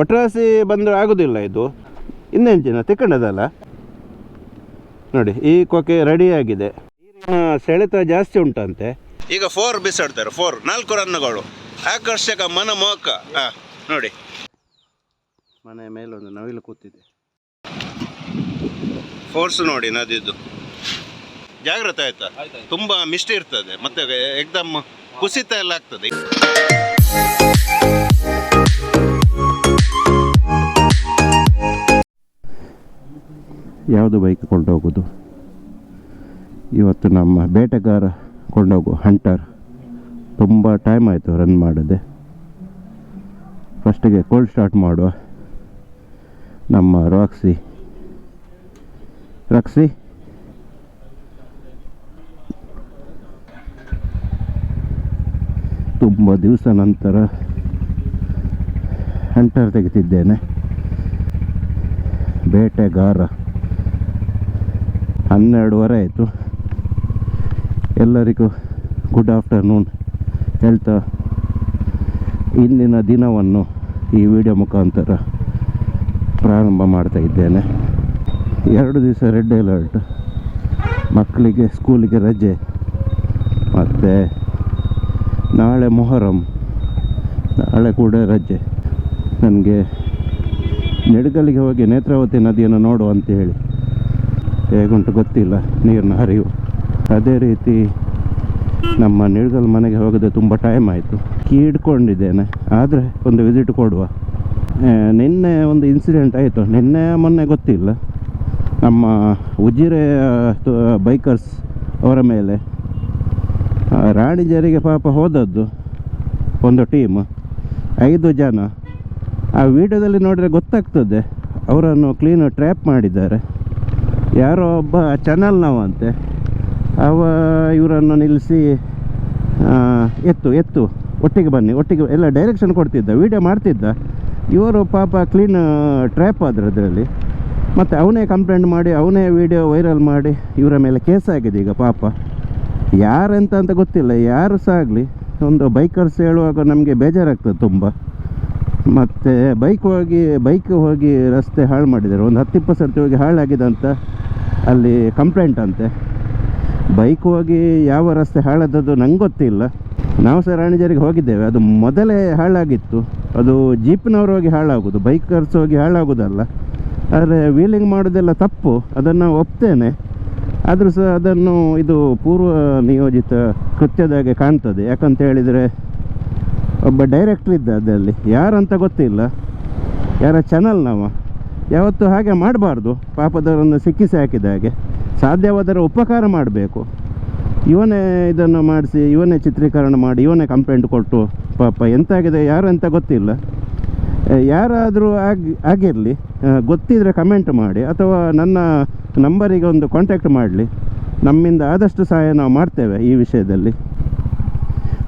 ಒಟ್ರಾಸಿ ಬಂದರೆ ಆಗೋದಿಲ್ಲ ಇದು. ಇನ್ನೆಂಚಿನ ತಿಕ್ಕಂಡದಲ್ಲ ನೋಡಿ ಈ ಕೊಕೆ ರೆಡಿ ಆಗಿದೆ. ನೀರಿನ ಸೆಳೆತ ಜಾಸ್ತಿ ಉಂಟಂತೆ. ಈಗ ಫೋರ್ ಬಿಸಾಡ್ತಾರೆ ಫೋರ್ ನಾಲ್ಕು ರನ್ನುಗಳು. ಆಕರ್ಷಕ ಮನಮೋಹಕ ನೋಡಿ. ಮನೆ ಮೇಲೆ ಒಂದು ನವಿಲು ಕೂತಿದೆ. ಫೋರ್ಸ್ ನೋಡಿ ನದಿದ್ದು. ಜಾಗ್ರತೆ ಆಯ್ತಾ? ತುಂಬಾ ಮಿಸ್ಟಿ ಇರ್ತದೆ. ಮತ್ತೆ ಎಕ್ದಮ್ ಕುಸಿತ ಎಲ್ಲ ಆಗ್ತದೆ. ಯಾವುದು ಬೈಕ್ ಕೊಂಡೋಗೋದು? ಇವತ್ತು ನಮ್ಮ ಬೇಟೆಗಾರ ಕೊಂಡೋಗು ಹಂಟರ್ ತುಂಬ ಟೈಮ್ ಆಯಿತು ರನ್ ಮಾಡದೆ. ಫಸ್ಟಿಗೆ ಕೋಲ್ಡ್ ಸ್ಟಾರ್ಟ್ ಮಾಡುವ. ನಮ್ಮ ರಾಕ್ಸಿ ರಾಕ್ಸಿ ತುಂಬ ದಿವಸ ನಂತರ ಹಂಟರ್ ತೆಗೆತಿದ್ದೇನೆ. ಬೇಟೆಗಾರ. ಹನ್ನೆರಡುವರೆ ಆಯಿತು. ಎಲ್ಲರಿಗೂ ಗುಡ್ ಆಫ್ಟರ್ನೂನ್ ಹೇಳ್ತಾ ಇಂದಿನ ದಿನವನ್ನು ಈ ವಿಡಿಯೋ ಮುಖಾಂತರ ಪ್ರಾರಂಭ ಮಾಡ್ತಾ ಇದ್ದೇನೆ. ಎರಡು ದಿವಸ ರೆಡ್ ಅಲರ್ಟ್ ಮಕ್ಕಳಿಗೆ ಸ್ಕೂಲಿಗೆ ರಜೆ. ಮತ್ತು ನಾಳೆ ಮೊಹರಂ. ನಾಳೆ ಕೂಡ ರಜೆ. ನನಗೆ ನೆಡಗಲಿಗೆ ಹೋಗಿ ನೇತ್ರಾವತಿ ನದಿಯನ್ನು ನೋಡು ಅಂತ ಹೇಳಿ. ಹೇಗುಂಟು ಗೊತ್ತಿಲ್ಲ, ನೀರಿನ ಹರಿವು. ಅದೇ ರೀತಿ ನಮ್ಮ ನಿಡ್ಗಲ್ ಮನೆಗೆ ಹೋಗದೆ ತುಂಬ ಟೈಮ್ ಆಯಿತು. ಕೀ ಹಿಡ್ಕೊಂಡಿದ್ದೇನೆ ಆದರೆ ಒಂದು ವಿಸಿಟ್ ಕೊಡುವ. ನಿನ್ನೆ ಒಂದು ಇನ್ಸಿಡೆಂಟ್ ಆಯಿತು, ನಿನ್ನೆ ಮೊನ್ನೆ ಗೊತ್ತಿಲ್ಲ. ನಮ್ಮ ಉಜಿರೆ ಬೈಕರ್ಸ್ ಅವರ ಮೇಲೆ ರಾಣಿ ರಾಣಿಜರಿಗೆ ಪಾಪ ಹೋದದ್ದು, ಒಂದು ಟೀಮ್ ಐದು ಜನ. ಆ ವಿಡಿಯೋದಲ್ಲಿ ನೋಡಿದ್ರೆ ಗೊತ್ತಾಗ್ತದೆ, ಅವರನ್ನು ಕ್ಲೀನ್ ಟ್ರ್ಯಾಪ್ ಮಾಡಿದ್ದಾರೆ. ಯಾರೋ ಒಬ್ಬ ಚಾನಲ್ನವಂತೆ ಅವ ಇವರನ್ನು ನಿಲ್ಲಿಸಿ ಎತ್ತು ಎತ್ತು. ಒಟ್ಟಿಗೆ ಬನ್ನಿ, ಒಟ್ಟಿಗೆ ಎಲ್ಲ ಡೈರೆಕ್ಷನ್ ಕೊಡ್ತಿದ್ದ ವಿಡಿಯೋ ಮಾಡ್ತಿದ್ದ. ಇವರು ಪಾಪ ಕ್ಲೀನ್ ಟ್ರ್ಯಾಪ್ ಆದ್ರು ಅದರಲ್ಲಿ ಮತ್ತು ಅವನೇ ಕಂಪ್ಲೇಂಟ್ ಮಾಡಿ, ಅವನೇ ವಿಡಿಯೋ ವೈರಲ್ ಮಾಡಿ, ಇವರ ಮೇಲೆ ಕೇಸ್ ಆಗಿದೆ ಈಗ ಪಾಪ. ಯಾರೆಂತ ಅಂತ ಗೊತ್ತಿಲ್ಲ, ಯಾರು ಸಹ ಆಗಲಿ ಒಂದು ಬೈಕರ್ಸ್ ಹೇಳುವಾಗ ನಮಗೆ ಬೇಜಾರಾಗ್ತದೆ ತುಂಬ. ಮತ್ತು ಬೈಕ್ ಹೋಗಿ ಬೈಕ್ ಹೋಗಿ ರಸ್ತೆ ಹಾಳು ಮಾಡಿದ್ದಾರೆ. ಒಂದು ಹತ್ತು, ಇಪ್ಪತ್ತು ಸರ್ತಿ ಹೋಗಿ ಹಾಳಾಗಿದೆ ಅಂತ ಅಲ್ಲಿ ಕಂಪ್ಲೇಂಟ್ ಅಂತೆ. ಬೈಕ್ ಹೋಗಿ ಯಾವ ರಸ್ತೆ ಹಾಳಾದದ್ದು ನಂಗೆ ಗೊತ್ತಿಲ್ಲ. ನಾವು ಸಹ ರಾಣಿಜರಿಗೆ ಹೋಗಿದ್ದೇವೆ. ಅದು ಮೊದಲೇ ಹಾಳಾಗಿತ್ತು. ಅದು ಜೀಪ್ನವ್ರು ಹೋಗಿ ಹಾಳಾಗೋದು, ಬೈಕರ್ಸ್ ಹೋಗಿ ಹಾಳಾಗೋದಲ್ಲ. ಆದರೆ ವೀಲಿಂಗ್ ಮಾಡೋದೆಲ್ಲ ತಪ್ಪು. ಅದನ್ನು ಒಪ್ತೇನೆ. ಆದರೂ ಸಹ ಅದನ್ನು ಇದು ಪೂರ್ವ ನಿಯೋಜಿತ ಕೃತ್ಯದಾಗೆ ಕಾಣ್ತದೆ. ಯಾಕಂತ ಹೇಳಿದರೆ ಒಬ್ಬ ಡೈರೆಕ್ಟ್ರ್ ಇದ್ದ ಅದರಲ್ಲಿ. ಯಾರಂತ ಗೊತ್ತಿಲ್ಲ. ಯಾರ ಚಾನಲ್ನವ ಯಾವತ್ತೂ ಹಾಗೆ ಮಾಡಬಾರ್ದು. ಪಾಪದವರನ್ನು ಸಿಕ್ಕಿಸಿ ಹಾಕಿದ ಹಾಗೆ. ಸಾಧ್ಯವಾದರೆ ಉಪಕಾರ ಮಾಡಬೇಕು. ಇವನೇ ಇದನ್ನು ಮಾಡಿಸಿ, ಇವನೇ ಚಿತ್ರೀಕರಣ ಮಾಡಿ, ಇವನೇ ಕಂಪ್ಲೇಂಟ್ ಕೊಟ್ಟು, ಪಾಪ ಎಂತಾಗಿದೆ, ಯಾರು ಅಂತ ಗೊತ್ತಿಲ್ಲ. ಯಾರಾದರೂ ಆಗಿ, ಆಗಿರಲಿ ಗೊತ್ತಿದ್ರೆ ಕಮೆಂಟ್ ಮಾಡಿ, ಅಥವಾ ನನ್ನ ನಂಬರಿಗೆ ಒಂದು ಕಾಂಟ್ಯಾಕ್ಟ್ ಮಾಡಲಿ. ನಮ್ಮಿಂದ ಆದಷ್ಟು ಸಹಾಯ ನಾವು ಮಾಡ್ತೇವೆ ಈ ವಿಷಯದಲ್ಲಿ.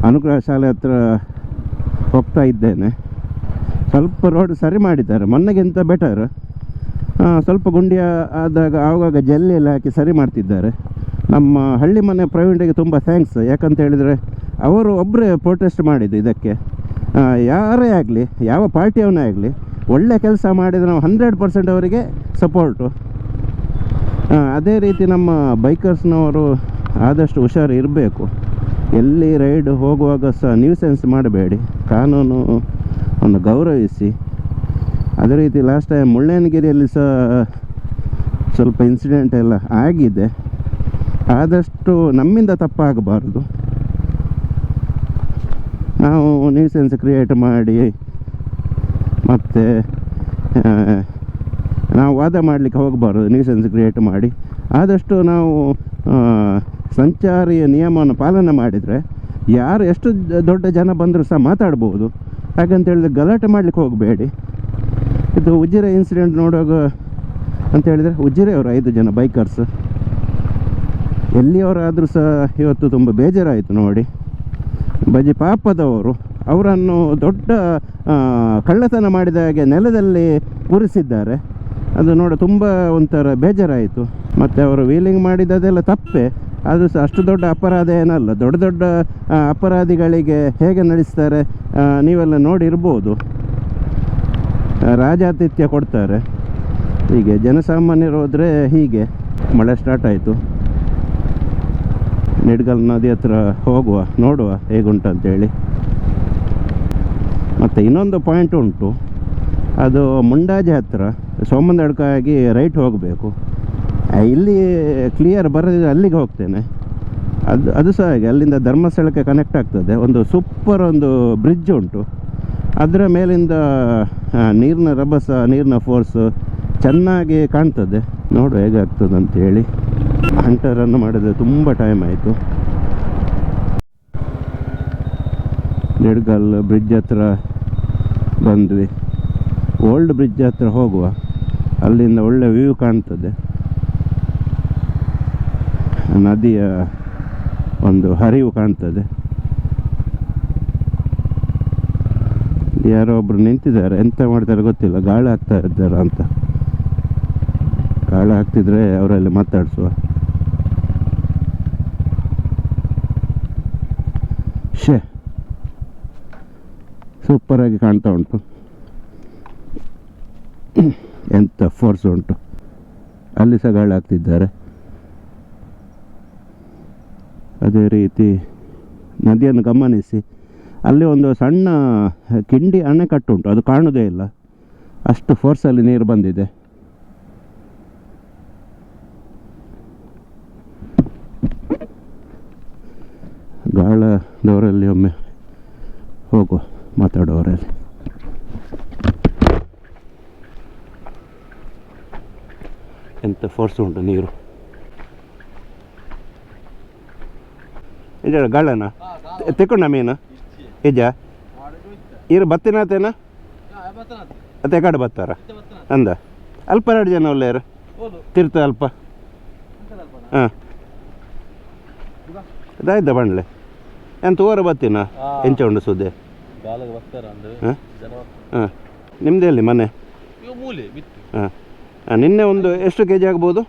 ಅನುಗ್ರಹ ಶಾಲೆ ಹತ್ರ ಹೋಗ್ತಾ ಇದ್ದೇನೆ. ಸ್ವಲ್ಪ ರೋಡ್ ಸರಿ ಮಾಡಿದ್ದಾರೆ. ಮೊನ್ನೆಗಿಂತ ಬೆಟರ್ ಸ್ವಲ್ಪ ಗುಂಡಿಯ ಆದಾಗ ಆವಾಗ ಜಲ್ಲಿ ಎಲ್ಲ ಹಾಕಿ ಸರಿ ಮಾಡ್ತಿದ್ದಾರೆ. ನಮ್ಮ ಹಳ್ಳಿ ಮನೆ ಪ್ರವೀಣಿಗೆ ತುಂಬ ಥ್ಯಾಂಕ್ಸ್ ಯಾಕಂತ ಹೇಳಿದರೆ, ಅವರು ಒಬ್ಬರೇ ಪ್ರೊಟೆಸ್ಟ್ ಮಾಡಿದ್ದು ಇದಕ್ಕೆ. ಯಾರೇ ಆಗಲಿ, ಯಾವ ಪಾರ್ಟಿಯವನೇ ಆಗಲಿ, ಒಳ್ಳೆ ಕೆಲಸ ಮಾಡಿದರೆ ನಾವು ಹಂಡ್ರೆಡ್ ಪರ್ಸೆಂಟ್ ಅವರಿಗೆ ಸಪೋರ್ಟು ಅದೇ ರೀತಿ ನಮ್ಮ ಬೈಕರ್ಸ್ನವರು ಆದಷ್ಟು ಹುಷಾರು ಇರಬೇಕು ಎಲ್ಲಿ ರೈಡ್ ಹೋಗುವಾಗ ಸಹ ನ್ಯೂಸೆನ್ಸ್ ಮಾಡಬೇಡಿ. ಕಾನೂನು ಒಂದು ಗೌರವಿಸಿ. ಅದೇ ರೀತಿ ಲಾಸ್ಟ್ ಟೈಮ್ ಮುಳ್ಳಯ್ಯನಗಿರಿಯಲ್ಲಿ ಸಹ ಸ್ವಲ್ಪ ಇನ್ಸಿಡೆಂಟ್ ಎಲ್ಲ ಆಗಿದೆ. ಆದಷ್ಟು ನಮ್ಮಿಂದ ತಪ್ಪಾಗಬಾರ್ದು. ನಾವು ನ್ಯೂಸೆನ್ಸ್ ಕ್ರಿಯೇಟ್ ಮಾಡಿ ಮತ್ತು ನಾವು ವಾದ ಮಾಡಲಿಕ್ಕೆ ಹೋಗಬಾರ್ದು ನ್ಯೂಸೆನ್ಸ್ ಕ್ರಿಯೇಟ್ ಮಾಡಿ. ಆದಷ್ಟು ನಾವು ಸಂಚಾರಿಯ ನಿಯಮವನ್ನು ಪಾಲನೆ ಮಾಡಿದರೆ ಯಾರು ಎಷ್ಟು ದೊಡ್ಡ ಜನ ಬಂದರೂ ಸಹ ಮಾತಾಡ್ಬೋದು. ಹೇಳಿದ್ರೆ ಗಲಾಟೆ ಮಾಡಲಿಕ್ಕೆ ಹೋಗಬೇಡಿ. ಇದು ಉಜಿರೆ ಇನ್ಸಿಡೆಂಟ್ ನೋಡುವಾಗ ಅಂತ ಹೇಳಿದರೆ ಉಜಿರೆಯವರು ಐದು ಜನ ಬೈಕರ್ಸ್ ಎಲ್ಲಿಯವರಾದರೂ ಸಹ ಇವತ್ತು ತುಂಬ ಬೇಜಾರಾಯಿತು ನೋಡಿ. ಬಜಿ ಪಾಪದವರು ಅವರನ್ನು ದೊಡ್ಡ ಕಳ್ಳತನ ಮಾಡಿದ ಹಾಗೆ ನೆಲದಲ್ಲಿ ಕೂರಿಸಿದ್ದಾರೆ ಅದು ನೋಡ, ತುಂಬ ಒಂಥರ ಬೇಜಾರಾಯಿತು. ಮತ್ತು ಅವರು ವೀಲಿಂಗ್ ಮಾಡಿದ್ದದೆಲ್ಲ ತಪ್ಪೆ. ಅದು ಸಹ ಅಷ್ಟು ದೊಡ್ಡ ಅಪರಾಧ ಏನಲ್ಲ, ದೊಡ್ಡ ದೊಡ್ಡ ಅಪರಾಧಿಗಳಿಗೆ ಹೇಗೆ ನಡೆಸ್ತಾರೆ ನೀವೆಲ್ಲ ನೋಡಿರ್ಬೋದು. ರಾಜಾತಿಥ್ಯ ಕೊಡ್ತಾರೆ. ಹೀಗೆ ಜನಸಾಮಾನ್ಯರು ಹೋದರೆ ಹೀಗೆ, ಮಳೆ ಸ್ಟಾರ್ಟ್ ಆಯಿತು. ನಿಡ್ಗಲ್ ನದಿ ಹತ್ರ ಹೋಗುವ, ನೋಡುವ ಹೇಗುಂಟಂತೇಳಿ ಮತ್ತು ಇನ್ನೊಂದು ಪಾಯಿಂಟ್ ಉಂಟು. ಅದು ಮುಂಡಾಜೆ ಹತ್ತಿರ ಸೋಮಂದಡ್ಕಾಗಿ ರೈಟ್ ಹೋಗಬೇಕು. ಇಲ್ಲಿ ಕ್ಲಿಯರ್ ಬರದಿದ್ರೆ ಅಲ್ಲಿಗೆ ಹೋಗ್ತೇನೆ. ಅದು ಅದು ಸಹ ಹಾಗೆ, ಅಲ್ಲಿಂದ ಧರ್ಮಸ್ಥಳಕ್ಕೆ ಕನೆಕ್ಟ್ ಆಗ್ತದೆ. ಒಂದು ಸೂಪರ್ ಒಂದು ಬ್ರಿಡ್ಜ್ ಉಂಟು. ಅದರ ಮೇಲಿಂದ ನೀರಿನ ರಭಸ, ನೀರಿನ ಫೋರ್ಸ್ ಚೆನ್ನಾಗಿ ಕಾಣ್ತದೆ. ನೋಡು ಹೇಗಾಗ್ತದೆ ಅಂತೇಳಿ ಹಂಟರನ್ನು ಮಾಡಿದ್ರೆ ತುಂಬ ಟೈಮ್ ಆಯಿತು. ನಿಡ್ಗಲ್ ಬ್ರಿಡ್ಜ್ ಹತ್ರ ಬಂದ್ವಿ. ಓಲ್ಡ್ ಬ್ರಿಡ್ಜ್ ಹತ್ರ ಹೋಗುವ. ಅಲ್ಲಿಂದ ಒಳ್ಳೆ ವ್ಯೂ ಕಾಣ್ತದೆ. ನದಿಯ ಒಂದು ಹರಿವು ಕಾಣ್ತದೆ. ಯಾರೋ ಒಬ್ರು ನಿಂತಿದ್ದಾರೆ. ಎಂತ ಮಾಡ್ತಾರೆ ಗೊತ್ತಿಲ್ಲ. ಗಾಳಿ ಹಾಕ್ತಾ ಇದ್ದಾರ ಅಂತ. ಗಾಳಿ ಹಾಕ್ತಿದ್ರೆ ಅವರಲ್ಲಿ ಮಾತಾಡಿಸುವ. ಶೇ ಸೂಪರಾಗಿ ಕಾಣ್ತಾ ಉಂಟು. ಎಂತ ಫೋರ್ಸ್ ಉಂಟು. ಅಲ್ಲಿ ಸಹ ಗಾಳಿ ಹಾಕ್ತಿದ್ದಾರೆ. ಅದೇ ರೀತಿ ನದಿಯನ್ನು ಗಮನಿಸಿ. ಅಲ್ಲಿ ಒಂದು ಸಣ್ಣ ಕಿಂಡಿ ಅಣೆಕಟ್ಟು ಉಂಟು, ಅದು ಕಾಣುವುದೇ ಇಲ್ಲ. ಅಷ್ಟು ಫೋರ್ಸಲ್ಲಿ ನೀರು ಬಂದಿದೆ. ಗಾಳದವರಲ್ಲಿ ಒಮ್ಮೆ ಹೋಗುವ ಮಾತಾಡೋರಲ್ಲಿ ಎಂಥ ಫೋರ್ಸ್ ಉಂಟು ನೀರು? ಇದ ಗಾಳನ? ತೆಕೊಂಡ ಮೀನು? ಇಜ ಇರು ಬತ್ತಿನಾತೇನ ಅತ್ತೆ ಕಡೆ ಬತ್ತಾರ? ಅಂದ. ಅಲ್ಪ ಎರಡು ಜನ ಒಳ್ಳೆಯರು ತಿರ್ತ ಅಲ್ಪ. ಹಾಂ. ಇದಾಯ್ತ ಬಂಡ್ಲೆ? ಎಂತ ತೋರ ಬತ್ತಿನ? ಎಂಚ ಉಂಡು ಸುದ್ದಿ? ಹಾಂ? ನಿಮ್ದು ಎಲ್ಲಿ ಮನೆ? ಹಾಂ. ಹಾಂ ನಿನ್ನೆ ಒಂದು ಎಷ್ಟು ಕೆ ಜಿ ಆಗ್ಬೋದು?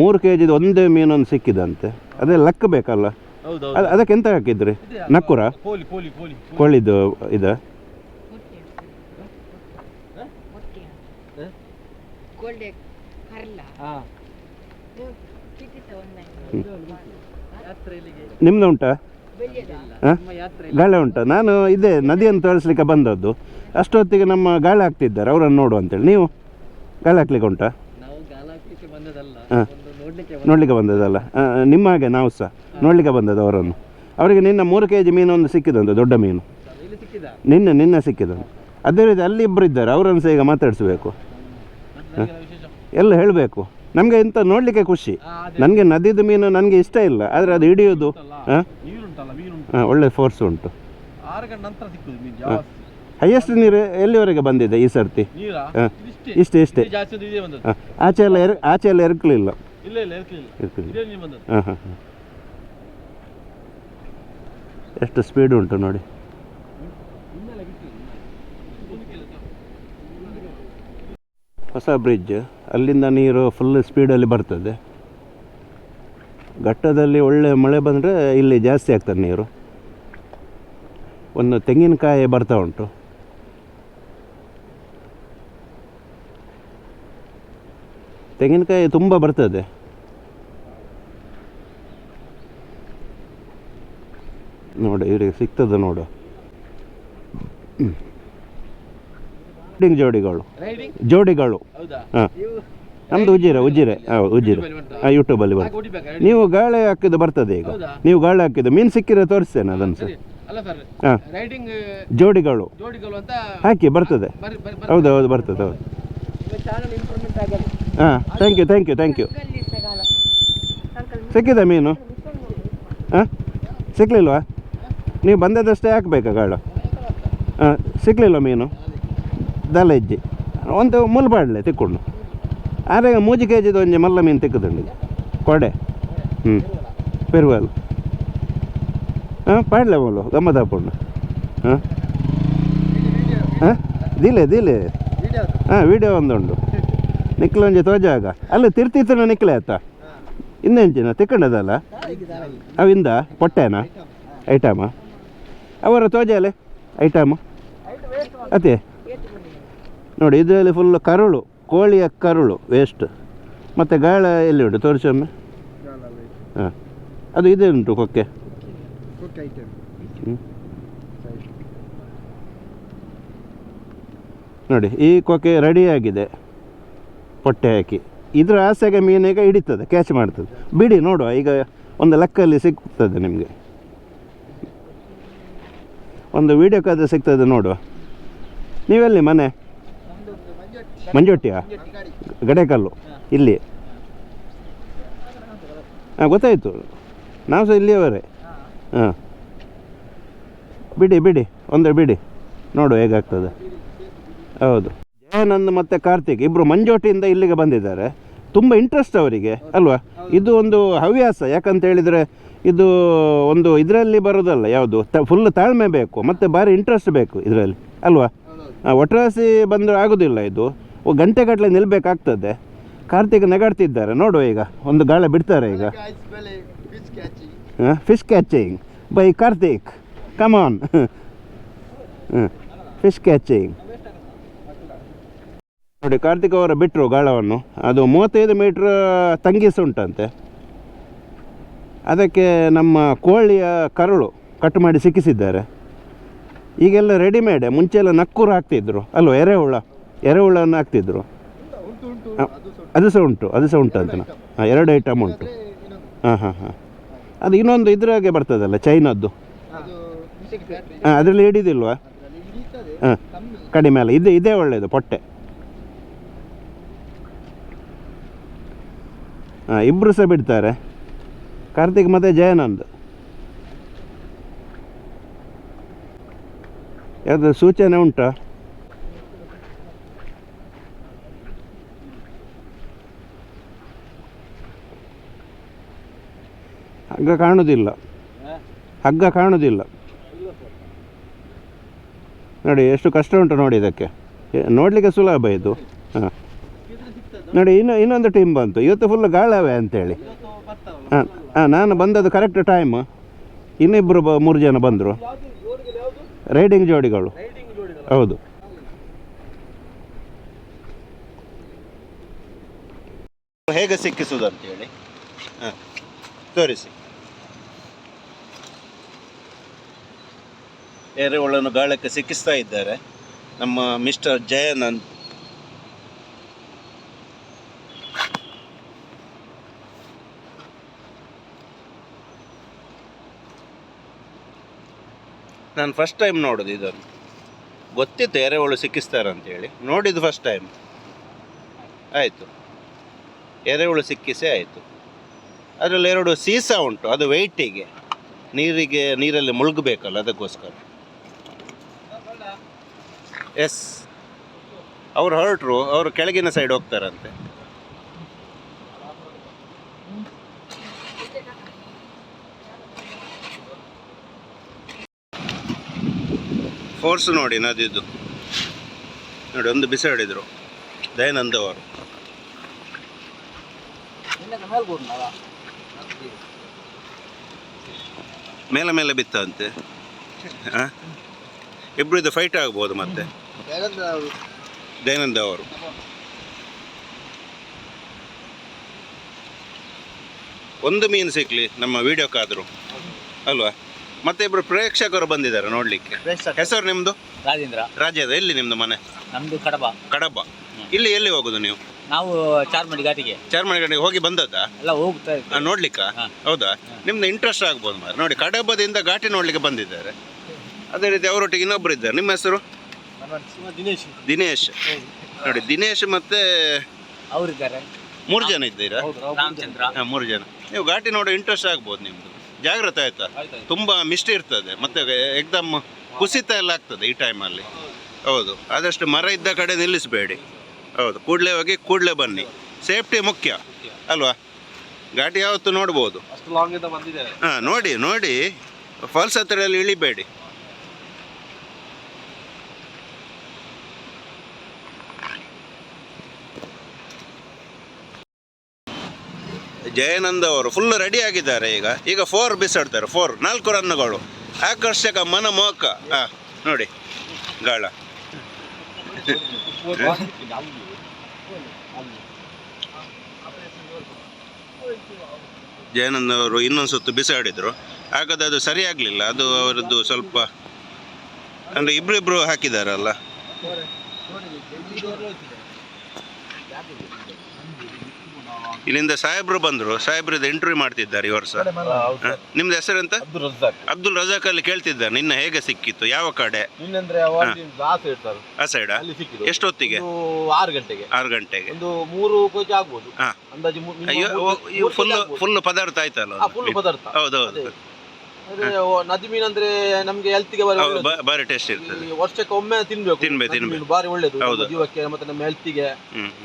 ಮೂರು ಕೆ ಜಿದು ಒಂದೇ ಮೀನೊಂದು ಸಿಕ್ಕಿದಂತೆ. ಅದೇ ಲೆಕ್ಕ ಬೇಕಲ್ಲ? ಅದಕ್ಕೆ ಎಂತ ಹಾಕಿದ್ರಿ? ನಕ್ಕುರ? ಕೋಳಿದು ಇದು? ನಿಮ್ದು ಉಂಟಾ? ಗಾಳೆ ಉಂಟಾ? ನಾನು ಇದೇ ನದಿಯನ್ನು ತೋರಿಸ್ಲಿಕ್ಕೆ ಬಂದದ್ದು. ಅಷ್ಟೊತ್ತಿಗೆ ನಮ್ಮ ಗಾಳಿ ಹಾಕ್ತಿದ್ದಾರೆ. ಅವರನ್ನು ನೋಡು ಅಂತೇಳಿ. ನೀವು ಗಾಳಿ ಹಾಕ್ಲಿಕ್ಕೆ ಉಂಟಾ? ನಾವು ಗಾಲ ಹಾಕ್ಲಿಕ್ಕೆ ಬಂದದಲ್ಲ ಹಾ. ನೋಡ್ಲಿಕ್ಕೆ ಬಂದದಲ್ಲ ನಿಮ್ಮ ಹಾಗೆ ನಾವು ಸಹ. ನೋಡ್ಲಿಕ್ಕೆ ಬಂದದ್ದು ಅವರನ್ನು. ಅವರಿಗೆ ನಿನ್ನ ಮೂರು ಕೆ ಜಿ ಮೀನು ಒಂದು ಸಿಕ್ಕಿದಂತೆ ದೊಡ್ಡ ಮೀನು. ನಿನ್ನೆ ನಿನ್ನೆ ಸಿಕ್ಕಿದಂತೆ. ಅದೇ ರೀತಿ ಅಲ್ಲಿ ಇಬ್ಬರು ಇದ್ದಾರೆ ಅವರನ್ನು ಸಹ ಈಗ ಮಾತಾಡಿಸ್ಬೇಕು. ಎಲ್ಲ ಹೇಳಬೇಕು. ನಮಗೆ ಇಂಥ ನೋಡಲಿಕ್ಕೆ ಖುಷಿ. ನನಗೆ ನದಿದು ಮೀನು ನನಗೆ ಇಷ್ಟ ಇಲ್ಲ ಆದರೆ ಅದು ಹಿಡಿಯೋದು ಹಾಂ ಒಳ್ಳೆ ಫೋರ್ಸ್ ಉಂಟು. ಹೈಯೆಸ್ಟ್ ನೀರು ಎಲ್ಲಿವರೆಗೆ ಬಂದಿದೆ ಈ ಸರ್ತಿ? ಹಾಂ ಇಷ್ಟೇ ಇಷ್ಟೇ. ಆಚೆ ಎಲ್ಲ ಎರ್ ಆಚೆ ಎಲ್ಲ ಎರಕಲಿಲ್ಲ. ಇಲ್ಲ ಇಲ್ಲ ಹಾಂ ಹಾಂ ಹಾಂ. ಎಷ್ಟು ಸ್ಪೀಡ್ ಉಂಟು ನೋಡಿ? ಹೊಸ ಬ್ರಿಡ್ಜ್ ಅಲ್ಲಿಂದ ನೀರು ಫುಲ್ ಸ್ಪೀಡಲ್ಲಿ ಬರ್ತದೆ. ಘಟ್ಟದಲ್ಲಿ ಒಳ್ಳೆ ಮಳೆ ಬಂದರೆ ಇಲ್ಲಿ ಜಾಸ್ತಿ ಆಗ್ತದೆ ನೀರು. ಒಂದು ತೆಂಗಿನಕಾಯಿ ಬರ್ತಾ ಉಂಟು. ತೆಂಗಿನಕಾಯಿ ತುಂಬ ಬರ್ತದೆ. ನೋಡು ಇವರಿಗೆ ಸಿಗ್ತದೆ ನೋಡು. ರೈಡಿಂಗ್ ಜೋಡಿಗಳು. ರೈಡಿಂಗ್ ಜೋಡಿಗಳು. ಹೌದಾ? ಹಾಂ. ನೀವು ನಮ್ಮದು ಉಜಿರೆ ಉಜಿರೆ. ಹಾಂ ಉಜಿರೆ YouTube ಅಲ್ಲಿ ಉಂಟಾ? ಹಾಂ ಯೂಟ್ಯೂಬಲ್ಲಿ ಬರ್ತದೆ ನೀವು ಗಾಳಿ ಹಾಕಿದ್ದು ಬರ್ತದೆ ಈಗ. ಹೌದಾ? ನೀವು ಗಾಳಿ ಹಾಕಿದ್ದು. ಮೀನು ಸಿಕ್ಕಿದ್ರೆ ತೋರಿಸ್ತೇನೆ ಅದನ್ನು ಸರ್. ಹಾಂ. ರೈಡಿಂಗ್ ಜೋಡಿಗಳು. ಜೋಡಿಗಳು ಅಂತ ಹಾಕಿ ಬರ್ತದೆ. ಹೌದು ಹೌದು ಬರ್ತದೆ ಹೌದು. ಚಾನಲ್ ಇಂಪ್ರೂವ್ಮೆಂಟ್ ಆಗಲ್ಲ. ಹಾಂ thank you thank you thank you ಸಿಕ್ಕಿದ ಮೀನು? ಹಾಂ? ಸಿಕ್ಕಲಿಲ್ವಾ ನೀವು ಬಂದದಷ್ಟೇ ಹಾಕ್ಬೇಕು ಗಾಳು ಹಾಂ ಸಿಕ್ಕಲಿಲ್ಲ ಮೀನು? ದಲ ಹೆಜ್ಜೆ ಒಂದು ಮುಲ್ಬಾಡ್ಲೆ ತಿಕ್ಕೊಂಡು. ಆದರೆ ಮೂಜಿ ಕೆ ಜಿದು ಒಂಜಿ ಮಲ್ಲ ಮೀನು ತಿಕ್ಕದಂಡಿ ಕೊಡೆ. ಹ್ಞೂ ಪೆರುವಲ್ ಹಾಂ ಪಾಡ್ಲೆ ಮೊಲು ಗಮ್ಮತ್ ಹಾಕೊಂಡು ಹಾಂ ಹಾಂ ದಿಲೆ ದಿಲೆ. ಹಾಂ ವಿಡಿಯೋ ಒಂದುಂಡು ನಿಕ್ಲೊಂಜಿ ತೋಜಾಗ ಅಲ್ಲ ತಿರ್ತಿರ್ತನ ನಿಕ್ಲೆ ಆಯ್ತಾ? ಇನ್ನೆಂಚಿನ? ತಿಕ್ಕಂಡದಲ್ಲ? ಅವಿಂದ ಪೊಟ್ಟೆನಾ? ಐಟಮ? ಅವರ ತೋಜಲೆ ಐಟಮ್ ಅದೇ ನೋಡಿ, ಇದರಲ್ಲಿ ಫುಲ್ ಕರುಳು, ಕೋಳಿಯ ಕರುಳು ವೇಸ್ಟ್ ಮತ್ತು ಗಾಳ ಎಲ್ಲಿ ಉಂಟು? ತೋರಿಸೊಮ್ಮೆ ಹಾಂ. ಅದು ಇದೇ ಉಂಟು ಕೊಕ್ಕೆ. ನೋಡಿ, ಈ ಕೊಕ್ಕೆ ರೆಡಿಯಾಗಿದೆ ಹೊಟ್ಟೆ ಹಾಕಿ. ಇದರ ಆಸೆಗೆ ಮೀನೀಗ ಹಿಡಿತದೆ ಕ್ಯಾಚ್ ಮಾಡ್ತದೆ. ಬಿಡಿ, ನೋಡುವ. ಈಗ ಒಂದು ಲೆಕ್ಕಲ್ಲಿ ಸಿಗ್ತದೆ ನಿಮಗೆ. ಒಂದು ವಿಡಿಯೋ ಕಾದ್ರೆ ಸಿಗ್ತದೆ ನೋಡುವ ನೀವೆಲ್ಲಿ ಮನೆ? ಮಂಜೊಟ್ಟಿಯಾ? ಗಡೇಕಲ್ಲು. ಇಲ್ಲಿ. ಹಾಂ, ಗೊತ್ತಾಯಿತು. ನಾವು ಸಹ ಇಲ್ಲಿಯವರೇ. ಹಾಂ. ಬಿಡಿ ಬಿಡಿ. ಒಂದು ಬಿಡಿ. ನೋಡು ಹೇಗಾಗ್ತದೆ. ಹೌದು. ಜಯಾನಂದ್ ಮತ್ತು ಕಾರ್ತಿಕ್ ಇಬ್ಬರು ಮಂಜೋಟಿಯಿಂದ ಇಲ್ಲಿಗೆ ಬಂದಿದ್ದಾರೆ. ತುಂಬ ಇಂಟ್ರೆಸ್ಟ್ ಅವರಿಗೆ, ಅಲ್ವಾ? ಇದು ಒಂದು ಹವ್ಯಾಸ, ಯಾಕಂತ ಹೇಳಿದರೆ ಇದು ಒಂದು ಇದರಲ್ಲಿ ಬರೋದಲ್ಲ ಯಾವುದು, ತ ಫುಲ್ ತಾಳ್ಮೆ ಬೇಕು, ಮತ್ತು ಭಾರಿ ಇಂಟ್ರೆಸ್ಟ್ ಬೇಕು ಇದರಲ್ಲಿ, ಅಲ್ವಾ? ಒಟ್ರಾಸಿ ಬಂದರೆ ಆಗೋದಿಲ್ಲ ಇದು. ಗಂಟೆಗಟ್ಟಲೆ ನಿಲ್ಲಬೇಕಾಗ್ತದೆ ಕಾರ್ತಿಕ್ ನೆಗಾಡ್ತಿದ್ದಾರೆ, ನೋಡುವ ಈಗ, ಒಂದು ಗಾಳ ಬಿಡ್ತಾರೆ ಈಗ. Fish catching by Karthik come on fish catching ನೋಡಿ ಕಾರ್ತಿಕ್ ಅವರ ಬಿಟ್ಟರು ಗಾಳವನ್ನು. ಅದು ಮೂವತ್ತೈದು ಮೀಟ್ರ್ ತಂಗಿಸ ಉಂಟಂತೆ. ಅದಕ್ಕೆ ನಮ್ಮ ಕೋಳಿಯ ಕರುಳು ಕಟ್ ಮಾಡಿ ಸಿಕ್ಕಿಸಿದ್ದಾರೆ. ಈಗೆಲ್ಲ ರೆಡಿಮೇಡ್ ಮುಂಚೆ ಎಲ್ಲ ನಕ್ಕೂರು ಹಾಕ್ತಿದ್ರು. ಅಲ್ವಾ ಎರೆಹುಳ ಎರೆಹುಳನ್ನು ಹಾಕ್ತಿದ್ರು. ಹ, ಅದು ಸಹ ಉಂಟು ಅದು ಸಹ ಉಂಟು ಅಂತ. ಹಾಂ ಎರಡು ಐಟಮ್ ಉಂಟು. ಹಾಂ ಹಾಂ ಹಾಂ. ಅದು ಇನ್ನೊಂದು ಇದ್ರಾಗೆ ಬರ್ತದಲ್ಲ ಚೈನದ್ದು. ಹಾಂ ಅದರಲ್ಲಿ ಹಿಡಿದಿಲ್ವಾ? ಹಾಂ ಕಡಿಮೆ ಅಲ್ಲ ಇದೆ ಇದೇ ಒಳ್ಳೆಯದು ಪೊಟ್ಟೆ. ಹಾಂ ಇಬ್ಬರು ಸಹ ಬಿಡ್ತಾರೆ. ಕಾರ್ತಿಕ್ ಮತ್ತು ಜಯಾನಂದ್. ಯಾವುದು ಸೂಚನೆ ಉಂಟಾ? ಹಗ್ಗ ಕಾಣುವುದಿಲ್ಲ ಹಗ್ಗ ಕಾಣುವುದಿಲ್ಲ ನೋಡಿ, ಎಷ್ಟು ಕಷ್ಟ ಉಂಟು ನೋಡಿ ಇದಕ್ಕೆ. ನೋಡಲಿಕ್ಕೆ ಸುಲಭ ಇದು. ಹಾಂ. ನೋಡಿ, ಇನ್ನು ಇನ್ನೊಂದು ಟೀಮ್ ಬಂತು. ಇವತ್ತು ಫುಲ್ ಗಾಳವೆ ಅಂತೇಳಿ. ಹಾಂ ಹಾಂ, ನಾನು ಬಂದದ್ದು ಕರೆಕ್ಟ್ ಟೈಮ್ ಇನ್ನಿಬ್ಬರು ಬ, ಮೂರು ಜನ ಬಂದರು. ರೈಡಿಂಗ್ ಜೋಡಿಗಳು. ಹೌದು. ಹೇಗೆ ಸಿಕ್ಕಿಸುವುದು ಅಂತೇಳಿ? ಹಾಂ, ತೋರಿಸಿ. ಎರೆಹುಳನ್ನು ಗಾಳಕ್ಕೆ ಸಿಕ್ಕಿಸ್ತಾ ಇದ್ದಾರೆ. ನಮ್ಮ ಮಿಸ್ಟರ್ ಜಯಾನಂದ್ ನಾನು ಫಸ್ಟ್ ಟೈಮ್ ನೋಡೋದು ಇದನ್ನು. ಗೊತ್ತಿತ್ತು ಎರೆಹುಳು ಸಿಕ್ಕಿಸ್ತಾರೆ ಅಂತೇಳಿ. ನೋಡಿದ್ದು ಫಸ್ಟ್ ಟೈಮ್ ಆಯಿತು. ಎರೆಹುಳು ಸಿಕ್ಕಿಸೇ ಆಯಿತು. ಅದರಲ್ಲಿ ಎರಡು ಸೀಸ ಉಂಟು, ಅದು ವೆಯ್ಟಿಗೆ ನೀರಿಗೆ, ನೀರಲ್ಲಿ ಮುಳುಗಬೇಕಲ್ಲ ಅದಕ್ಕೋಸ್ಕರ. ಎಸ್ ಅವ್ರು ಹೊರಟರು, ಅವರು ಕೆಳಗಿನ ಸೈಡ್ ಹೋಗ್ತಾರಂತೆ. ಫೋರ್ಸ್ ನೋಡಿ ನದಿದ್ದು. ನೋಡಿ ಒಂದು ಬಿಸಾಡಿದರು. ದಯಾನಂದ ಅವರು. ಮೇಲೆ ಮೇಲೆ ಬಿತ್ತಂತೆ. ಹಾಂ? ಇಬ್ಬರು ಇದು ಫೈಟ್ ಆಗ್ಬೋದು ಮತ್ತೆ. ದಯಾನಂದ ಅವರು. ಒಂದು ಮೀನು ಸಿಕ್ಲಿ ನಮ್ಮ ವಿಡಿಯೋಕ್ಕಾದರೂ ಅಲ್ವಾ? ಮತ್ತೆ ಇಬ್ರು ಪ್ರೇಕ್ಷಕರು ಬಂದಿದ್ದಾರೆ ನೋಡ್ಲಿಕ್ಕೆ. ಹೆಸರು ನಿಮ್ಮದು ರಾಜೇಂದ್ರ. ರಾಜ್ಯದ ಎಲ್ಲಿ ನಿಮ್ಮದು ಮನೆ? ನಮ್ದು ಕಡಬ. ಕಡಬ. ಇಲ್ಲಿ ಎಲ್ಲಿ ಹೋಗುದು ನೀವು? ನಾವು ಚಾರ್ಮಡಿ ಘಾಟಿಗೆ. ಚಾರ್ಮಡಿ ಘಾಟಿಗೆ ಹೋಗಿ ಬಂದದ್ದಾ? ಅಲ್ಲ ಹೋಗ್ತಾ ಆ, ಇದ್ವಿ ನೋಡ್ಲಿಕ್ಕಾ? ಹಾ. ಹೌದಾ? ನಿಮ್ದು ಇಂಟ್ರೆಸ್ಟ್ ಆಗ್ಬೋದು ಮಾರ ನೋಡಿ ಕಡಬದಿಂದ ಘಾಟಿ ನೋಡ್ಲಿಕ್ಕೆ ಬಂದಿದ್ದಾರೆ. ಅದೇ ರೀತಿ ಅವರೊಟ್ಟಿಗೆ ಇನ್ನೊಬ್ರು ಇದ್ದಾರೆ. ನಿಮ್ಮ ಹೆಸರು? ದಿನೇಶ್. ದಿನೇಶ್. ನೋಡಿ ದಿನೇಶ್ ಮತ್ತೆ ಅವರಿದ್ದಾರೆ. ಮೂರು ಜನ ಇದ್ದೀರಾ? ರಾಮಚಂದ್ರ ಹಾ, ಮೂರು ಜನ. ನೀವು ಘಾಟಿ ನೋಡೋ ಇಂಟ್ರೆಸ್ಟ್ ಆಗ್ಬೋದು ನಿಮ್ದು. ಜಾಗ್ರತೆ ಆಯ್ತಾ. ತುಂಬಾ ಮಿಸ್ಟ್ ಇರ್ತದೆ. ಮತ್ತೆ ಎಕ್ದಮ್ ಕುಸಿತ ಎಲ್ಲ ಆಗ್ತದೆ ಈ ಟೈಮಲ್ಲಿ ಹೌದು. ಆದಷ್ಟು ಮರ ಇದ್ದ ಕಡೆ ನಿಲ್ಲಿಸಬೇಡಿ. ಹೌದು. ಕೂಡಲೇ ಹೋಗಿ ಕೂಡಲೇ ಬನ್ನಿ. ಸೇಫ್ಟಿ ಮುಖ್ಯ. ಅಲ್ವಾ? ಗಾಡಿ ಯಾವತ್ತು ನೋಡ್ಬೋದು. ಹಾಂ ನೋಡಿ ನೋಡಿ. ಫಾಲ್ಸ್ ಹತ್ತಿರ ಇಳಿಬೇಡಿ. ಜಯಾನಂದ ಅವರು ಫುಲ್ ರೆಡಿ ಆಗಿದ್ದಾರೆ ಈಗ. ಈಗ ಫೋರ್ ಬಿಸಾಡ್ತಾರೆ ಫೋರ್ ನಾಲ್ಕು ರನ್ನುಗಳು. ಆಕರ್ಷಕ ಮನಮೋಹಕ ಹಾಂ ನೋಡಿ, ಗಾಳ. ಜಯನಂದ ಅವರು ಇನ್ನೊಂದು ಸುತ್ತು ಬಿಸಾಡಿದ್ರು. ಹಾಗಾದ್ರೆ ಅದು ಸರಿ ಆಗಲಿಲ್ಲ ಅದು ಅವರದ್ದು ಸ್ವಲ್ಪ, ಅಂದರೆ ಇಬ್ರು ಹಾಕಿದಾರಲ್ಲ. ಇಲ್ಲಿಂದ ಸಾಹೇಬ್ರು ಬಂದರು. ಸಾಹೇಬ್ರದ್ದು ಇಂಟರ್ವ್ಯೂ ಮಾಡ್ತಿದ್ದಾರೆ ಈ ಸರ್? ನಿಮ್ದು ಹೆಸರೆಂತ ಅಬ್ದುಲ್ ರಜಾಕ್. ಅಬ್ದುಲ್ ರಜಾಕ್ ಅಲ್ಲಿ ಕೇಳ್ತಿದ್ದಾರೆ ನಿನ್ನ ಹೇಗೆ ಸಿಕ್ಕಿತ್ತು ಯಾವ ಕಡೆ? ನಿನ್ನಂದ್ರೆ ಆ ಸೈಡಾ ಅಲ್ಲಿ ಸಿಕ್ಕಿದ್ದು. ಎಷ್ಟೊತ್ತಿಗೆ? ಆರು ಗಂಟೆಗೆ. ಆರು ಗಂಟೆಗೆ. ಒಂದು ಮೂರು ಕೋಚ್ ಆಗ್ಬೋದು. ಅಂದಾಜು ಫುಲ್ ಫುಲ್ ಪದಾರ್ಥ ಆಯ್ತಲ್ಲ ಫುಲ್ ಪದಾರ್ಥ. ಹೌದೌದು ನದಿ ಮೀನು ಅಂದ್ರೆ ನಮ್ಗೆ ಹೆಲ್ತ್ಗೆ ಬಾರಿ ಟೇಸ್ಟ್ ಇರ್ತದೆ. ವರ್ಷಕ್ಕೆ ಒಮ್ಮೆ ತಿನ್ಬೇಕು. ತಿನ್ಬೇಕು. ಮೀನು ಬಾರಿ ಒಳ್ಳೇದು. ನಮ್ಮ ಜೀವಕ್ಕೆ ಮತ್ತೆ ನಮ್ಮ ಹೆಲ್ತ್ಗೆ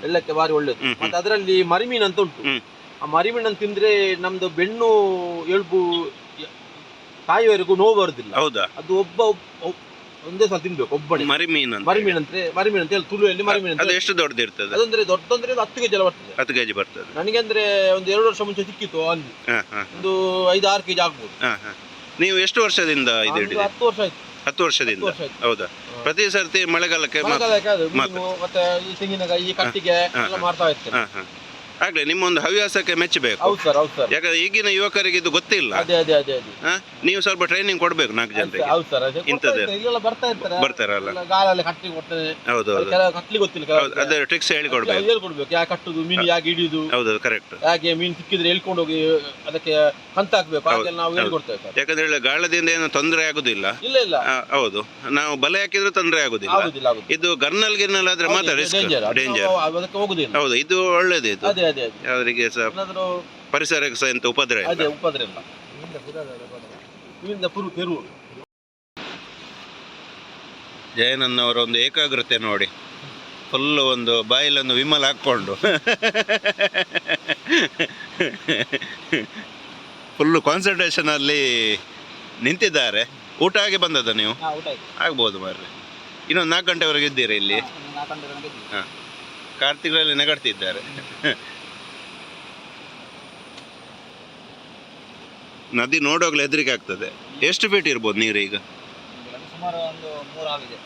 ಎಲ್ಲಕ್ಕೆ ಬಾರಿ ಒಳ್ಳೇದು. ಮತ್ತೆ ಅದರಲ್ಲಿ ಮರಿಮೀನು ಅಂತ ಉಂಟು. ಆ ಆ ಮರಿಮೀನನ್ನು ತಿಂದ್ರೆ ನಮ್ದು ಬೆನ್ನು ಎಳ್ಬು ತಾಯಿವರೆಗೂ ನೋವು ಬರುದಿಲ್ಲ. ಹೌದಾ? ಅದು ಒಬ್ಬ ಒಬ್- ಒಬ್- ಒಂದೇ ಸಲ ತಿನ್ಬೇಕು ಒಬ್ಬನೇ. ಮರಿ ಮೀನು ಅಂತ ಮರಿಮೀನು ಅಂದ್ರೆ ಮರಿಮೀನು ಅಂತ ಹೇಳಿ ತುಳುವಲ್ಲಿ ಮರಿಮೀನು ಅದು ಎಷ್ಟು ಎಷ್ಟು ದೊಡ್ಡದಿರ್ತದೆ? ಅದಂದ್ರೆ ದೊಡ್ಡದಂದ್ರೆ ಅದು ಹತ್ತು ಕೆಜಿ ಎಲ್ಲ ಬರ್ತದೆ. ಹತ್ತು ಕೆಜಿ ಬರ್ತದೆ. ನನಗೆ ಅಂದ್ರೆ ಒಂದು ಎರಡು ವರ್ಷ ಮುಂಚೆ ಸಿಕ್ಕಿತ್ತು ಅಲ್ಲಿ. ಒಂದು ಐದು ಆರು ಕೆಜಿ ಆಗ್ಬೋದು. ನೀವು ಎಷ್ಟು ವರ್ಷದಿಂದ ಇದು ಹತ್ತು ವರ್ಷ ಆಯ್ತು. ಹತ್ತು ಹತ್ತು ವರ್ಷದಿಂದ ವರ್ಷ ಆಯ್ತು. ಹೌದಾ? ಪ್ರತಿ ಸರ್ತಿ ಮಳೆಗಾಲಕ್ಕೆ ಮಾ- ಮಳೆಗಾಲಕ್ಕೆ ಅದು ಮಾತ್ರ. ಮೀನು ಮತ್ತೆ ಈ ತೆಂಗಿನಕಾಯಿ ಈ ಕಟ್ಟಿಗೆ ಹಾ, ಎಲ್ಲ ಹಾ. ಮಾಡ್ತಾ ಇರ್ತೇನೆ. ಹಾ ಹಾ. ಆಗ್ಲಿ ನಿಮ್ಮೊಂದು ಹವ್ಯಾಸಕ್ಕೆ ಮೆಚ್ಚಬೇಕು. ಹೌದು ಸರ್ ಹೌದು ಸರ್. ಯಾಕಂದ್ರೆ ಈಗಿನ ಯುವಕರಿಗೆ ಇದು ಗೊತ್ತಿಲ್ಲ. ಅದೇ ಅದೇ ಅದೇ ಅದೇ. ಹಾ? ನೀವು ಸ್ವಲ್ಪ ಟ್ರೈನಿಂಗ್ ಕೊಡ್ಬೇಕು ನಾಲ್ಕು ಜನರಿಗೆ. ಹೌದು ಸರ್ ಅದೇ. ಕೊಡ್ತಾ ಇಂಥದ್ದೇ. ಇರ್ತಾರೆ. ಇಲ್ಲೆಲ್ಲ ಬರ್ತಾ ಇರ್ತಾರೆ. ಬರ್ತಾರಲ್ಲ. ಎಲ್ಲ ಗಾಲಲ್ಲಿ ಕಟ್ಟಿ ಕೊಡ್ತೇನೆ ಹೌದು ಹೌದು. ಕೆಲವು ಕಟ್ಲಿ ಗೊತ್ತಿಲ್ಲ ಹೌದು ಕೆಲವು ಅದೇ ಟ್ರಿಕ್ಸ್ ಹೇಳಿಕೊಡ್ಬೇಕು. ಹೇಳ್ಕೊಡ್ಬೇಕು? ಯಾಕೆ ಕಟ್ಟುದು? ಮೀನು ಯಾಕೆ ಹಿಡಿಯುದು? ಹೌದು ಕರೆಕ್ಟ್ ಹಾಗೆ ಮೀನು ಸಿಕ್ಕಿದ್ರೆ ಹೇಳ್ಕೊಂಡು ಹೋಗಿ ಅದಕ್ಕೆ ಕಂತ ಹಾಕ್ಬೇಕು. ನಾವು. ಹೇಳ್ಕೊಡ್ತೇವೆ ಸರ್. ಯಾಕಂದ್ರೆ ಹೇಳಿ ಗಾಳದಿಂದ ಏನು ತೊಂದರೆ ಆಗುದಿಲ್ಲ. ಇಲ್ಲ ಇಲ್ಲ. ಆ, ಹೌದು. ನಾವು ಬಲೆ ಹಾಕಿದ್ರೆ ತೊಂದರೆ ಆಗುದಿಲ್ಲ. ಆಗುದಿಲ್ಲ ಆಗುದಿಲ್ಲ. ಇದು ಗರ್ನಲ್ ಗಿರ್ನಲ್ ಆದ್ರೆ ಮಾತ್ರ ರಿಸ್ಕ್ ಡೇಂಜರ್ ಡೇಂಜರ್ ಅದಕ್ಕೆ ಹೋಗುದಿಲ್ಲ. ಹೌದು ಇದು ಒಳ್ಳೇದು ಇದು ಅದೇ. ಅದೇ ಅದೇ. ಅವರಿಗೆ ಸಹ ಏನಾದ್ರು ಪರಿಸರಕ್ಕೆ ಸಹ ಎಂತ ಉಪದ್ರ ಅದೇ ಇಲ್ಲ ಉಪದ್ರ ಇಲ್ಲ. ಇಲ್ಲಿಂದ ಪುರು ಪೆರು ಜಯನನ್ ಅವರ ಒಂದು ಏಕಾಗ್ರತೆ ನೋಡಿ. ಫುಲ್ ಒಂದು ಬಾಯಿಲನ್ನು ವಿಮಲ್ ಹಾಕ್ಕೊಂಡು. ಫುಲ್ ಕಾನ್ಸಂಟ್ರೇಷನ್ ಅಲ್ಲಿ ನಿಂತಿದ್ದಾರೆ. ಊಟ ಆಗಿ ಬಂದದ ನೀವು? ಆಗ್ಬೋದು ಮಾರ್ರೆ. ಇನ್ನೊಂದು ನಾಲ್ಕು ಗಂಟೆವರೆಗೆ ಇದ್ದೀರಿ ಇಲ್ಲಿ? ಹಾ. ಕಾರ್ತಿಕರಲ್ಲಿ ನಗಡ್ತಿದ್ದಾರೆ. ನದಿ ನೋಡೋಗ್ಲೆ ಹೆದರಿಕೆ ಆಗ್ತದೆ. ಎಷ್ಟು ಫೀಟ್ ಇರ್ಬೋದು ನೀರು ಈಗ? ಸುಮಾರು ಒಂದು ಮೂರು ಆಗಿದೆ.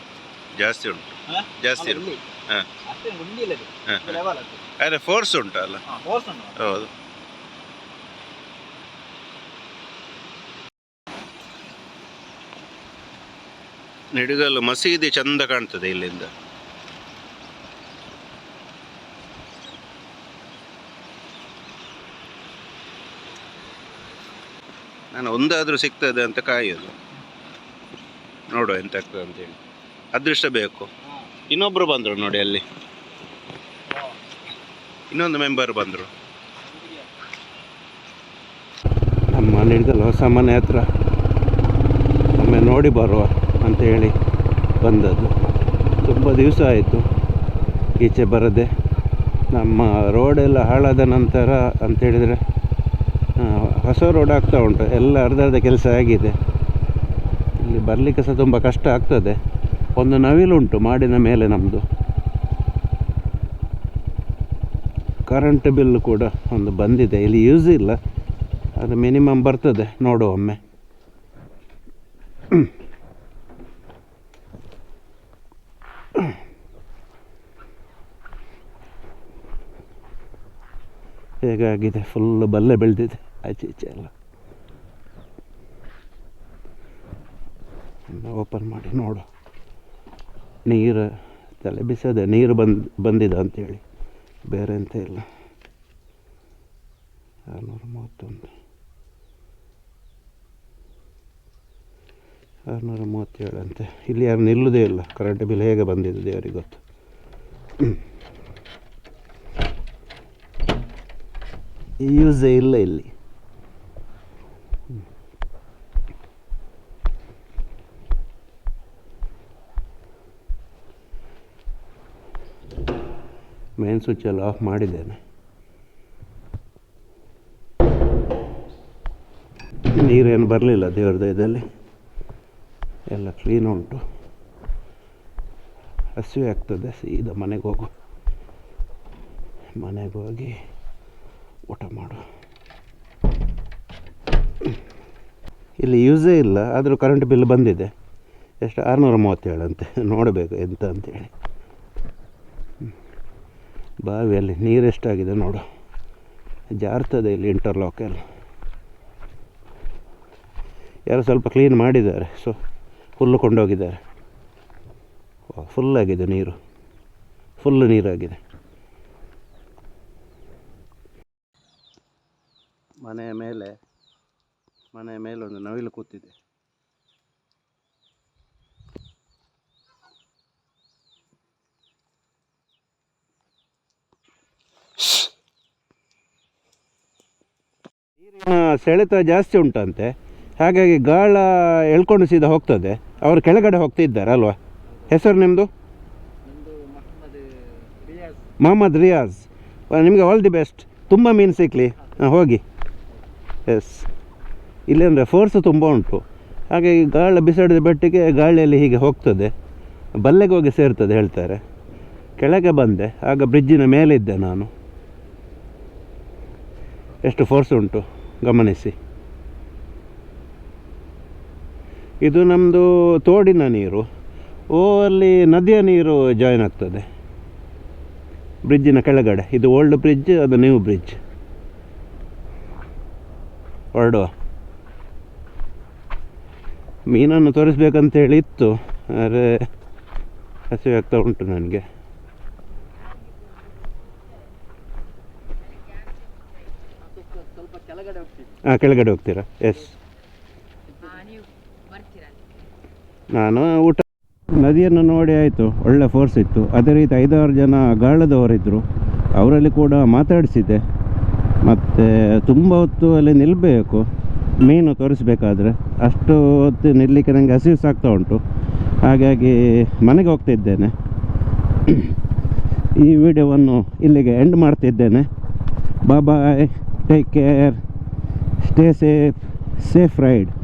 ಜಾಸ್ತಿ ಉಂಟು? ಜಾಸ್ತಿ ಅದೇ. ಹಾ. ಫೋರ್ಸ್ ಉಂಟಲ್ಲ ಅಲ್ಲ? ಹೌದು. ನಿಡುಗಲ್ಲು ಮಸೀದಿ ಚಂದ ಕಾಣ್ತದೆ ಇಲ್ಲಿಂದ. ನಾನು ಒಂದಾದರೂ ಸಿಗ್ತದೆ ಅಂತ ಕಾಯೋದು. ನೋಡುವ ಎಂತ ಆಗ್ತದೆ ಅಂತೇಳಿ ಅದೃಷ್ಟ ಬೇಕು. ಇನ್ನೊಬ್ಬರು ಬಂದರು ನೋಡಿ ಅಲ್ಲಿ. ಇನ್ನೊಂದು ಮೆಂಬರ್ ಬಂದರು. ನಮ್ಮ ಮನೆ ಹಿಡ್ದಲ್ಲ ಹೊಸ ಮನೆ ಹತ್ರ ಒಮ್ಮೆ ನೋಡಿ ಬರುವ ಹೇಳಿ ಬಂದದ್ದು. ತುಂಬ ದಿವಸ ಆಯಿತು. ಈಚೆ ಬರದೆ. ನಮ್ಮ ರೋಡೆಲ್ಲ ಹಾಳಾದ ನಂತರ ಅಂತ ಹೇಳಿದರೆ ಹೊಸ ರೋಡ್ ಆಗ್ತಾ ಉಂಟು. ಎಲ್ಲ ಅರ್ಧ ಅರ್ಧ ಕೆಲಸ ಆಗಿದೆ. ಇಲ್ಲಿ ಬರಲಿಕ್ಕೆ ಸಹ ತುಂಬ ಕಷ್ಟ ಆಗ್ತದೆ. ಒಂದು ನವಿಲುಂಟು ಮಾಡಿನ ಮೇಲೆ ನಮ್ಮದು ಕರೆಂಟ್ ಬಿಲ್ ಕೂಡ ಒಂದು ಬಂದಿದೆ. ಇಲ್ಲಿ ಯೂಸ್ ಇಲ್ಲ. ಅದು ಮಿನಿಮಮ್ ಬರ್ತದೆ. ನೋಡು ಒಮ್ಮೆ. ಹೇಗಾಗಿದೆ? ಫುಲ್ ಬಲ್ಲೆ ಬೆಳೆದಿದೆ. ಆಚೆ ಈಚೆ ಎಲ್ಲ. ಓಪನ್ ಮಾಡಿ ನೋಡು. ನೀರು, ತಲೆ ಬಿಸೋದೆ, ನೀರು ಬಂದು, ಬಂದಿದೆ ಅಂತೇಳಿ. ಬೇರೆ ಅಂತ ಇಲ್ಲ. ಆರುನೂರ ಮೂವತ್ತೊಂದು. ಆರುನೂರ ಮೂವತ್ತೇಳು ಅಂತೆ. ಇಲ್ಲಿ ಯಾರು ನಿಲ್ಲುವುದೇ ಇಲ್ಲ. ಕರೆಂಟ್ ಬಿಲ್ ಹೇಗೆ ಬಂದಿದೆ ದೇವರಿಗೆ ಗೊತ್ತು. ಯೂಸೇ ಇಲ್ಲ ಇಲ್ಲಿ. ಮೇನ್ ಸ್ವಿಚ್ ಎಲ್ಲ ಆಫ್ ಮಾಡಿದ್ದೇನೆ. ನೀರೇನು ಬರಲಿಲ್ಲ ದೇವ್ರದ ಇದರಲ್ಲಿ ಎಲ್ಲ ಕ್ಲೀನ್ ಉಂಟು. ಹಸಿವೆ ಆಗ್ತದೆ, ಸೀದಾ ಮನೆಗೆ ಹೋಗು. ಮನೆಗೆ ಹೋಗಿ ಊಟ ಮಾಡು. ಇಲ್ಲಿ ಯೂಸೇ ಇಲ್ಲ, ಆದರೂ ಕರೆಂಟ್ ಬಿಲ್ ಬಂದಿದೆ. ಎಷ್ಟು ಆರುನೂರ ಮೂವತ್ತೇಳಂತೆ, ನೋಡಬೇಕು ಎಂತ ಅಂತೇಳಿ ಬಾವಿಯಲ್ಲಿ ನೀರೆಷ್ಟಾಗಿದೆ ನೋಡು. ಜಾರ್ತದೆ ಇಲ್ಲಿ ಇಂಟರ್ಲಾಕ್ ಎಲ್ಲ ಯಾರೋ ಸ್ವಲ್ಪ ಕ್ಲೀನ್ ಮಾಡಿದ್ದಾರೆ ಸೊ ಫುಲ್ಲು ಕೊಂಡೋಗಿದ್ದಾರೆ. ಫುಲ್ಲಾಗಿದೆ ನೀರು. ಫುಲ್ ನೀರಾಗಿದೆ. ಮನೆಯ ಮೇಲೆ ಮನೆಯ ಮೇಲೆ ಒಂದು ನವಿಲು ಕೂತಿದೆ. ಸೆಳೆತ ಜಾಸ್ತಿ ಉಂಟಂತೆ. ಹಾಗಾಗಿ ಗಾಳ ಎಳ್ಕೊಂಡು ಸೀದಾ ಹೋಗ್ತದೆ. ಅವರು ಕೆಳಗಡೆ ಹೋಗ್ತಿದ್ದಾರೆ ಅಲ್ವಾ? ಹೆಸರು ನಿಮ್ಮದು ಮೊಹಮ್ಮದ್ ರಿಯಾಜ್. ನಿಮಗೆ ಆಲ್ ದಿ ಬೆಸ್ಟ್ ತುಂಬ ಮೀನು ಸಿಕ್ಕಲಿ ಹಾಂ ಹೋಗಿ. ಎಸ್ ಇಲ್ಲಿ ಫೋರ್ಸು ತುಂಬ ಉಂಟು. ಹಾಗಾಗಿ ಗಾಳ ಬಿಸಾಡಿದ ಬೆಟ್ಟಿಗೆ ಗಾಳಿಯಲ್ಲಿ ಹೀಗೆ ಹೋಗ್ತದೆ. ಬಲ್ಲೆಗೆ ಹೋಗಿ ಸೇರ್ತದೆ ಹೇಳ್ತಾರೆ. ಕೆಳಗೆ ಬಂದೆ. ಆಗ ಬ್ರಿಡ್ಜಿನ ಇದ್ದೆ ನಾನು. ಎಷ್ಟು ಫೋರ್ಸ್ ಉಂಟು. ಗಮನಿಸಿ. ಇದು ನಮ್ಮದು ತೋಡಿನ ನೀರು. ಓ, ಅಲ್ಲಿ ನದಿಯ ನೀರು ಜಾಯ್ನ್ ಆಗ್ತದೆ. ಬ್ರಿಡ್ಜಿನ ಕೆಳಗಡೆ. ಇದು ಓಲ್ಡ್ ಬ್ರಿಡ್ಜ್ ಅದು ನ್ಯೂ ಬ್ರಿಡ್ಜ್ ಹೊರಡುವ. ಮೀನನ್ನು ತೋರಿಸ್ಬೇಕಂತೇಳಿ ಇತ್ತು, ಆದರೆ ಹಸಿವೆ ಆಗ್ತಾ ಉಂಟು ನನಗೆ ಸ್ವಲ್ಪ ಕೆಳಗಡೆ ಹೋಗ್ತೀವಿ ಹಾಂ ಕೆಳಗಡೆ ಹೋಗ್ತೀರಾ? ಎಸ್ ನಾನು ಊಟ ನದಿಯನ್ನು ನೋಡಿ ಆಯಿತು ಒಳ್ಳೆ ಫೋರ್ಸ್ ಇತ್ತು. ಅದೇ ರೀತಿ ಐದಾರು ಜನ ಗಾಳದವರಿದ್ದರು ಅವರಲ್ಲಿ ಕೂಡ ಮಾತಾಡಿಸಿದ್ದೆ. ಮತ್ತು ತುಂಬ ಹೊತ್ತು ಅಲ್ಲಿ ನಿಲ್ಲಬೇಕು ಮೀನು ತೋರಿಸ್ಬೇಕಾದ್ರೆ. ಅಷ್ಟು ಹೊತ್ತು ನಿಲ್ಲಿಕ್ಕೆ ನನಗೆ ಹಸಿವು ಸಾಗ್ತಾ ಉಂಟು. ಹಾಗಾಗಿ ಮನೆಗೆ ಹೋಗ್ತಿದ್ದೇನೆ. ಈ ವಿಡಿಯೋವನ್ನು ಇಲ್ಲಿಗೆ ಎಂಡ್ ಮಾಡ್ತಿದ್ದೇನೆ. ಬಾಯ್ take care. Stay safe. Safe ride.